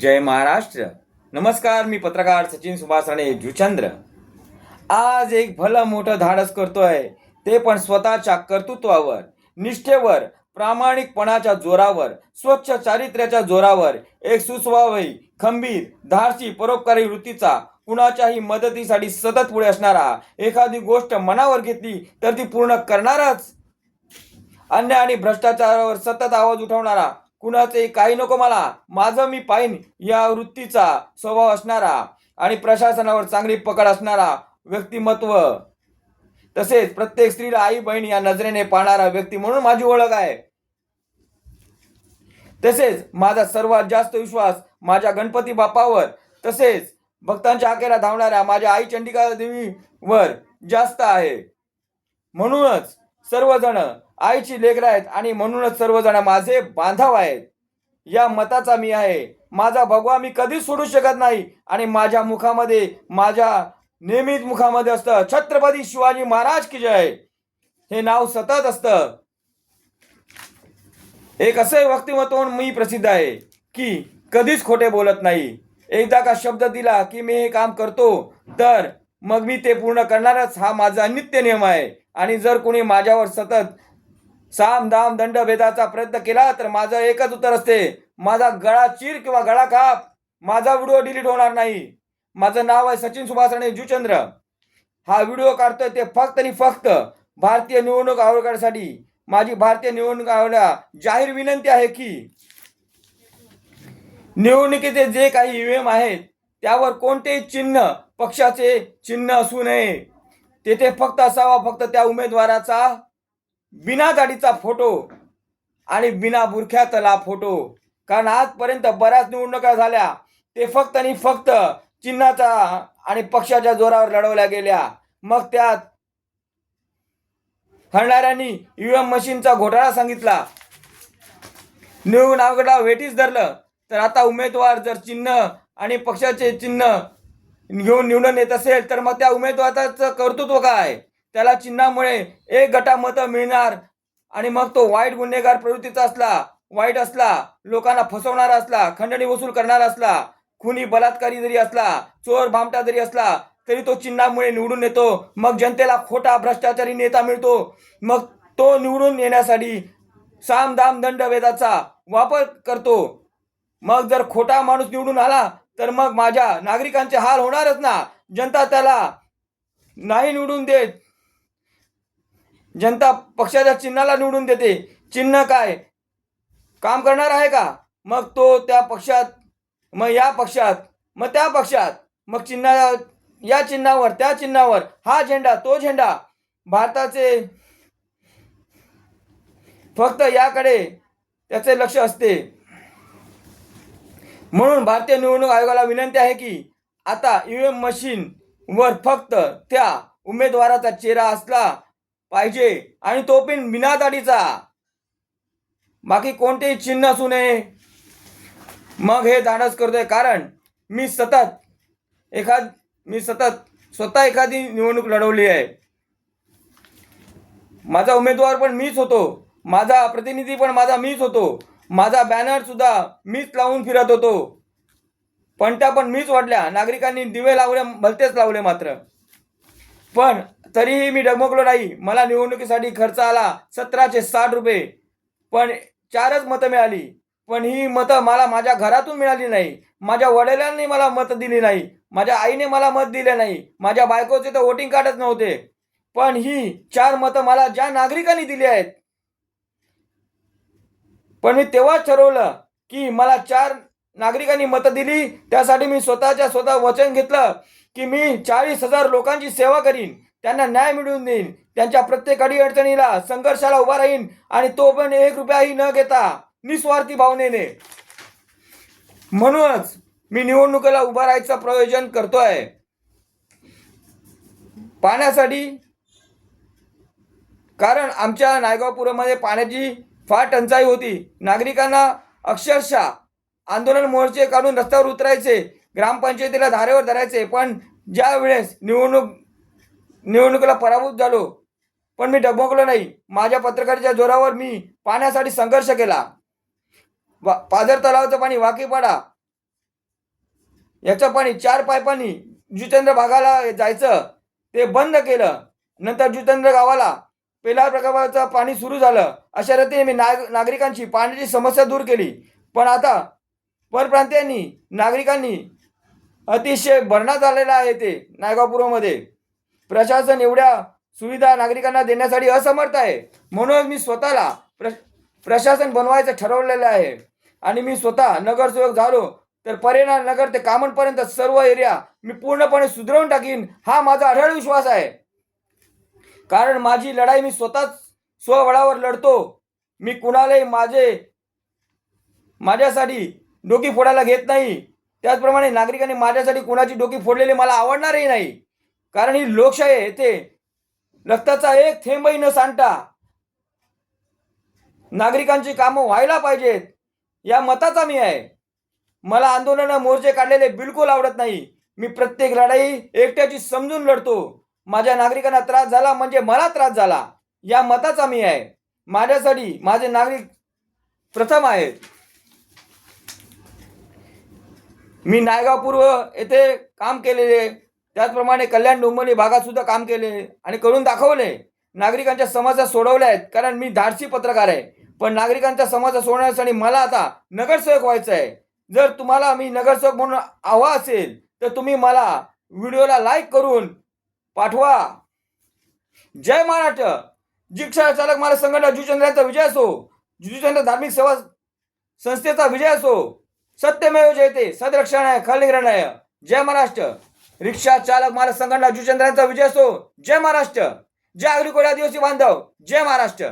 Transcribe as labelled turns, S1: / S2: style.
S1: जय महाराष्ट्र. नमस्कार मी पत्रकार सचिन सुभाष राणे जुचंद्र. आज एक भलं मोठं धाडस करतोय. ते पण स्वतःच्या कर्तृत्वावर निष्ठेवर प्रामाणिकपणाच्या जोरावर स्वच्छ चारित्र्याच्या जोरावर एक सुस्वावयी खंबीर धाडसी परोपकारी वृत्तीचा कुणाच्याही मदतीसाठी सतत पुढे असणारा एखादी गोष्ट मनावर घेतली तर ती पूर्ण करणारच. अन्य आणि भ्रष्टाचारावर सतत आवाज उठवणारा कुणाचे काही नको मला. माझं मी पाहिन या वृत्तीचा स्वभाव असणारा आणि प्रशासनावर चांगली पकड असणारा व्यक्तिमत्व. तसेच प्रत्येक स्त्रीला आई बहीण या नजरेने पाहणारा व्यक्ती म्हणून माझी ओळख आहे. तसेच माझा सर्वात जास्त विश्वास माझ्या गणपती बाप्पावर. तसेच भक्तांच्या आखेला धावणाऱ्या माझ्या आई चंडिका देवीवर जास्त आहे. म्हणूनच सर्वजण आईची लेकरं आहेत आणि म्हणूनच सर्वजण माझे बांधव आहेत. या मताचा मी आहे. माझा भगवा मी कधीच सोडू शकत नाही आणि माझ्या मुखामध्ये माझ्या नियमित मुखामध्ये असतं छत्रपती शिवाजी महाराज की जय. हे नाव सतत असतं. एक असं व्यक्तिमत्व मी प्रसिद्ध आहे की कधीच खोटे बोलत नाही. एकदा का शब्द दिला की मी हे काम करतो तर मग मी ते पूर्ण करणारच हा माझा नित्य नियम आहे. आणि जर कोणी माझ्यावर सतत साम दाम दंड भेदाचा प्रयत्न केला तर माझं एकच उत्तर असते. माझा गळा चिर किंवा गळा काप. माझा व्हिडिओ डिलीट होणार नाही. माझं नाव आहे सचिन सुभाष राणे जुचंद्र. हा व्हिडिओ काढतोय ते फक्त आणि फक्त भारतीय निवडणूक आयोगासाठी. माझी भारतीय निवडणूक आयोगाला जाहीर विनंती आहे की निवडणुकीचे जे काही ईव्हीएम आहेत त्यावर कोणतेही चिन्ह पक्षाचे चिन्ह असू नये. तेथे फक्त असावा फक्त त्या उमेदवाराचा बिना दाढीचा फोटो आणि बिना बुरख्यातला फोटो. कारण आजपर्यंत बऱ्याच निवडणुका झाल्या ते फक्त आणि फक्त चिन्हाचा आणि पक्षाच्या जोरावर लढवल्या गेल्या. मग त्यात हरणाऱ्यांनी ईव्हीएम मशीनचा घोटाळा सांगितला. निवडून आयोगाला वेटीस धरलं तर आता उमेदवार जर चिन्ह आणि पक्षाचे चिन्ह घेऊन निवडून येत असेल तर मग त्या उमेदवाराचं कर्तृत्व काय? त्याला चिन्हामुळे एक गटा मतं मिळणार. आणि मग तो वाईट गुन्हेगार प्रवृत्तीचा असला वाईट असला लोकांना फसवणारा असला खंडणी वसूल करणारा असला खुनी बलात्कारी जरी असला चोर भामटा जरी असला तरी तो चिन्हामुळे निवडून येतो. मग जनतेला खोटा भ्रष्टाचारी नेता मिळतो. मग तो निवडून येण्यासाठी साम दाम दंड वेदाचा वापर करतो. मग जर खोटा माणूस निवडून आला तर मग माझ्या नागरिकांचे हाल होणारच ना. जनता त्याला नाही निवडून देत. जनता पक्षाच्या चिन्हाला निवडून देते. चिन्ह काय? काम करणार आहे का? मग तो त्या पक्षात मग या पक्षात मग त्या पक्षात. मग चिन्हा या चिन्हावर त्या चिन्हावर. हा झेंडा तो झेंडा. भारताचे फक्त याकडे त्याचे लक्ष असते. म्हणून भारतीय निवडणूक आयोगाला विनंती आहे की आता ईव्हीएम मशीन वर फक्त त्या उमेदवाराचा चेहरा असला पाहिजे. आणि तो पण बिना दाढीचा बाकी कोणतेही चिन्ह असू नये. मग हे धाडस करतोय. कारण मी सतत एखाद मी सतत स्वतः एखादी निवडणूक लढवली आहे. माझा उमेदवार पण मीच होतो. माझा प्रतिनिधी पण माझा मीच होतो. माझा बॅनर सुद्धा मीच लावून फिरत होतो. पण त्या पण मीच वाटल्या नागरिकांनी दिवे लावले भलतेच लावले मात्र. पण तरीही मी डगमगलो नाही. मला निवडणुकीसाठी खर्च आला सतराशे साठ रुपये. पण चारच मतं मिळाली. पण ही मतं मला माझ्या घरातून मिळाली नाही. माझ्या वडिलांनी मला मतं दिली नाही. माझ्या आईने मला मत दिले नाही. माझ्या बायकोचे तर वोटिंग कार्डच नव्हते. पण ही चार मतं मला ज्या नागरिकांनी दिली आहेत. पण मी तेव्हाच ठरवलं की मला चार नागरिकांनी मतं दिली. त्यासाठी मी स्वतःच्या स्वतः वचन घेतलं की मी चाळीस हजार लोकांची सेवा करीन. त्यांना न्याय मिळवून देईन. त्यांच्या प्रत्येक अडीअडचणीला संघर्षाला उभा राहीन आणि तो पण एक रुपयाही न घेता निस्वार्थी भावनेने. म्हणूनच मी निवडणुकीला उभा राहायचं प्रयोजन करतोय. पाण्यासाठी. कारण आमच्या नायगावपुरामध्ये पाण्याची फार टंचाई होती. नागरिकांना अक्षरशः आंदोलन मोर्चे काढून रस्त्यावर उतरायचे ग्रामपंचायतीला धारेवर धरायचे. पण ज्या वेळेस निवडणूक निवडणुकीला पराभूत झालो. पण मी डगमगलो नाही. माझ्या पत्रकाराच्या जोरावर मी पाण्यासाठी संघर्ष केला. वा पाझर तलावाचं पाणी वाकीपाडा याचं पाणी चार पायपांनी जितेंद्र भागाला जायचं ते बंद केलं. नंतर जितेंद्र गावाला पहिल्या प्रकारचं पाणी सुरू झालं. अशा रीतीने मी नाग नागरिकांची पाण्याची समस्या दूर केली. पण आता परप्रांतीयांनी नागरिकांनी अतिशय भरणा झालेला आहे ते नायगावपूर्वमध्ये प्रशासन एवढ्या सुविधा नागरिकांना देण्यासाठी असमर्थ आहे. म्हणून मी स्वतःला प्र प्रशासन बनवायचं ठरवलेलं आहे. आणि मी स्वतः नगरसेवक झालो तर परेना नगर ते कामनपर्यंत सर्व एरिया मी पूर्णपणे सुधारून टाकीन हा माझा अढळ विश्वास आहे. कारण माझी लढाई मी स्वतःच स्वबळावर लढतो. मी कुणालाही माझे माझ्यासाठी डोकी फोडायला घेत नाही. त्याचप्रमाणे नागरिकांनी माझ्यासाठी कुणाची डोकी फोडलेली मला आवडणारही नाही. कारण ही लोकशाही आहे ते रक्ताचा एक थेंबही न सांडता नागरिकांची कामं व्हायला पाहिजेत या मताचा मी आहे. मला आंदोलनं मोर्चे काढलेले बिलकुल आवडत नाही. मी प्रत्येक लढाई एकट्याची समजून लढतो. माझ्या नागरिकांना त्रास झाला म्हणजे मला त्रास झाला या मताचा मी आहे. माझ्यासाठी माझे नागरिक प्रथम आहेत. मी नायगाव पूर्व येथे काम केलेले त्याचप्रमाणे कल्याण डोंबिवली भागात सुद्धा काम केले आणि करून दाखवले. नागरिकांच्या समस्या सोडवल्या आहेत कारण मी धाडसी पत्रकार आहे. पण नागरिकांच्या समस्या सोडवण्यासाठी मला आता नगरसेवक व्हायचं आहे. जर तुम्हाला मी नगरसेवक म्हणून हवा असेल तर तुम्ही मला व्हिडिओला लाईक करून पाठवा. जय महाराष्ट्र. जिक्षा चालक मला संघटना जुचंद्राचा विजय असो जुचंद्र धार्मिक सेवा संस्थेचा विजय असो सत्यमेव जयते सदरक्षणाय आहे जय महाराष्ट्र. रिक्षा चालक मालक संघटना जुचंद्रांचा विजय असो. जय महाराष्ट्र. जय अग्रिकोळी आदिवासी बांधव. जय महाराष्ट्र.